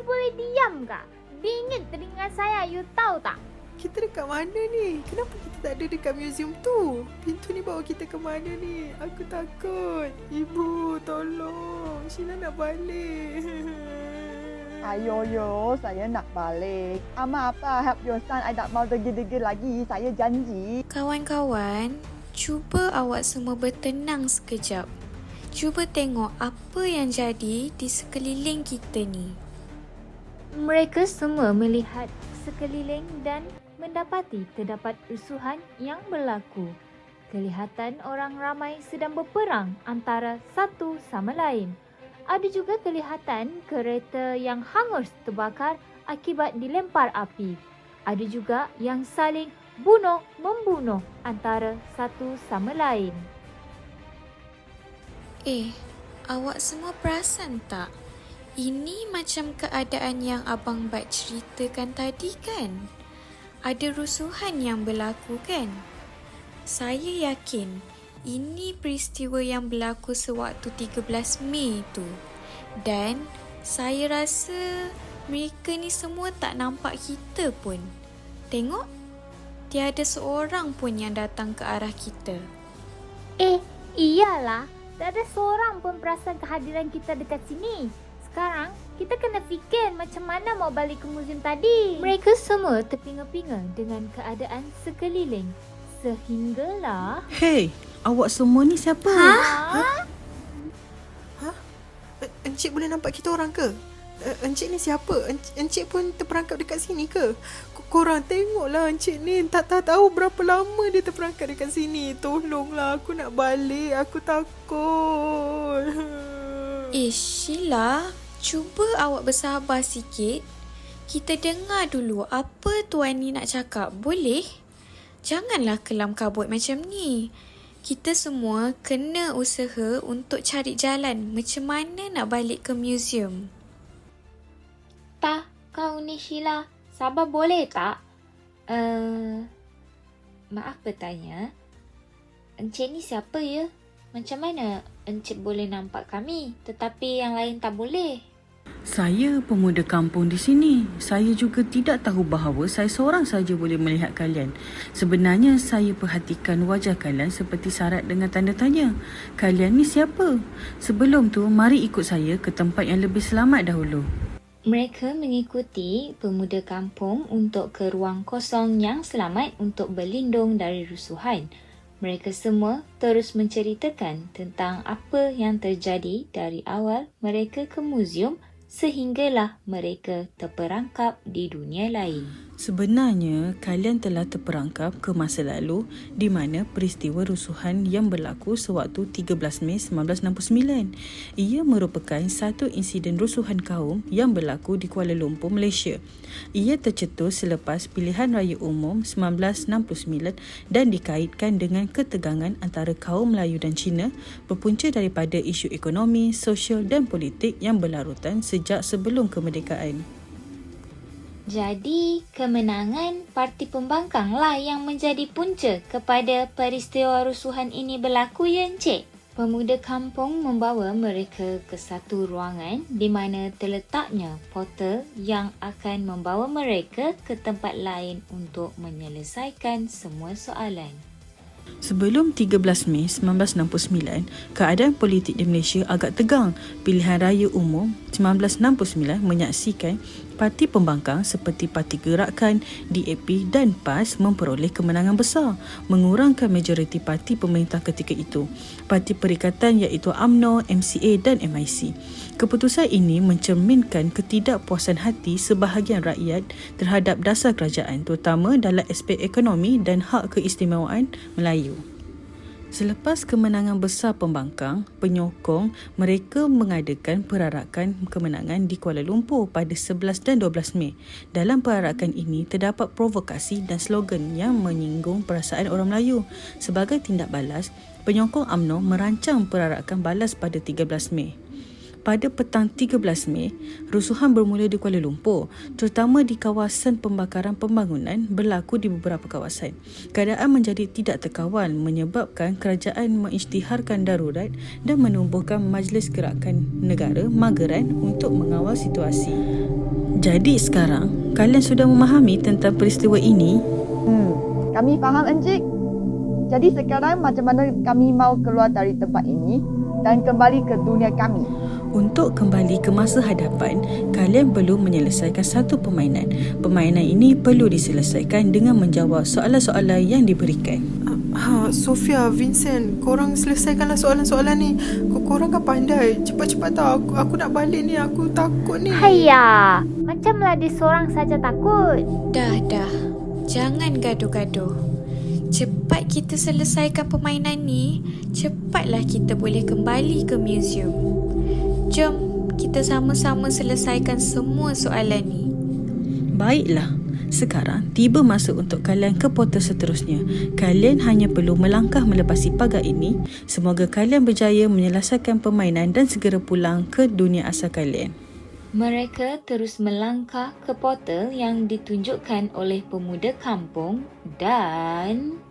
boleh diam kah? Dingin telinga saya, you tahu tak? Kita dekat mana ni? Kenapa kita tak ada dekat museum tu? Pintu ni bawa kita ke mana ni? Aku takut. Ibu, tolong. Sheila nak balik. Ayo yo, saya nak balik. Ama apa help your son, I tak mau degil-degil lagi. Saya janji. Kawan-kawan, cuba awak semua bertenang sekejap. Cuba tengok apa yang jadi di sekeliling kita ni. Mereka semua melihat sekeliling dan mendapati terdapat rusuhan yang berlaku. Kelihatan orang ramai sedang berperang antara satu sama lain. Ada juga kelihatan kereta yang hangus terbakar akibat dilempar api. Ada juga yang saling bunuh-membunuh antara satu sama lain. Eh, awak semua perasan tak? Ini macam keadaan yang Abang Bat ceritakan tadi kan? Ada rusuhan yang berlaku kan? Saya yakin ini peristiwa yang berlaku sewaktu 13 Mei tu. Dan saya rasa mereka ni semua tak nampak kita pun. Tengok, tiada seorang pun yang datang ke arah kita. Eh, iyalah. Tak ada seorang pun perasan kehadiran kita dekat sini. Sekarang, kita kena fikir macam mana mau balik ke museum tadi. Mereka semua terpinga-pinga dengan keadaan sekeliling. Sehinggalah... Hey, awak semua ni siapa? Ha? En- Encik boleh nampak kita orang ke? Eh, Encik ni siapa? Enc- Encik pun terperangkap dekat sini ke? Korang tengoklah encik ni tak tak tahu berapa lama dia terperangkap dekat sini. Tolonglah aku nak balik. Aku takut. Eh Sheila, cuba awak bersabar sikit. Kita dengar dulu apa tuan ni nak cakap, boleh? Janganlah kelam kabut macam ni. Kita semua kena usaha untuk cari jalan macam mana nak balik ke museum. Tak, kau ni Sheila. Sabar boleh tak? Uh, maaf bertanya. Encik ni siapa ya? Macam mana encik boleh nampak kami tetapi yang lain tak boleh? Saya pemuda kampung di sini. Saya juga tidak tahu bahawa saya seorang saja boleh melihat kalian. Sebenarnya saya perhatikan wajah kalian seperti syarat dengan tanda tanya. Kalian ni siapa? Sebelum tu, mari ikut saya ke tempat yang lebih selamat dahulu. Mereka mengikuti pemuda kampung untuk ke ruang kosong yang selamat untuk berlindung dari rusuhan. Mereka semua terus menceritakan tentang apa yang terjadi dari awal mereka ke muzium sehinggalah mereka terperangkap di dunia lain. Sebenarnya, kalian telah terperangkap ke masa lalu di mana peristiwa rusuhan yang berlaku sewaktu 13 Mei 1969. Ia merupakan satu insiden rusuhan kaum yang berlaku di Kuala Lumpur, Malaysia. Ia tercetus selepas pilihan raya umum 1969 dan dikaitkan dengan ketegangan antara kaum Melayu dan Cina berpunca daripada isu ekonomi, sosial dan politik yang berlarutan sejak sebelum kemerdekaan. Jadi, kemenangan parti pembangkang lah yang menjadi punca kepada peristiwa rusuhan ini berlaku ya Encik? Pemuda kampung membawa mereka ke satu ruangan di mana terletaknya portal yang akan membawa mereka ke tempat lain untuk menyelesaikan semua soalan. Sebelum 13 Mei 1969, keadaan politik di Malaysia agak tegang. Pilihan raya umum 1969 menyaksikan parti pembangkang seperti Parti Gerakan, DAP dan PAS memperoleh kemenangan besar, mengurangkan majoriti parti pemerintah ketika itu. Parti Perikatan iaitu AMNO, MCA dan MIC. Keputusan ini mencerminkan ketidakpuasan hati sebahagian rakyat terhadap dasar kerajaan terutama dalam aspek ekonomi dan hak keistimewaan Melayu. Selepas kemenangan besar pembangkang, penyokong mereka mengadakan perarakan kemenangan di Kuala Lumpur pada 11 dan 12 Mei. Dalam perarakan ini terdapat provokasi dan slogan yang menyinggung perasaan orang Melayu. Sebagai tindak balas, penyokong AMNO merancang perarakan balas pada 13 Mei. Pada petang 13 Mei, rusuhan bermula di Kuala Lumpur, terutama di kawasan pembakaran pembangunan berlaku di beberapa kawasan. Keadaan menjadi tidak terkawal menyebabkan kerajaan mengisytiharkan darurat dan menubuhkan Majlis Gerakan Negara Mageran untuk mengawal situasi. Jadi sekarang, kalian sudah memahami tentang peristiwa ini? Hmm, kami faham Encik. Jadi sekarang macam mana kami mau keluar dari tempat ini dan kembali ke dunia kami? Untuk kembali ke masa hadapan, kalian perlu menyelesaikan satu permainan. Permainan ini perlu diselesaikan dengan menjawab soalan-soalan yang diberikan. Ha, Sofia, Vincent, korang selesaikanlah soalan-soalan ni. Ko- Korang kan pandai. Cepat-cepat tau. Aku, aku nak balik ni. Aku takut ni. Haiya, macamlah dia seorang saja takut. Dah, dah. Jangan gaduh-gaduh. Cepat kita selesaikan permainan ni, cepatlah kita boleh kembali ke museum. Jom kita sama-sama selesaikan semua soalan ni. Baiklah. Sekarang tiba masa untuk kalian ke portal seterusnya. Kalian hanya perlu melangkah melepasi pagar ini. Semoga kalian berjaya menyelesaikan permainan dan segera pulang ke dunia asal kalian. Mereka terus melangkah ke portal yang ditunjukkan oleh pemuda kampung dan...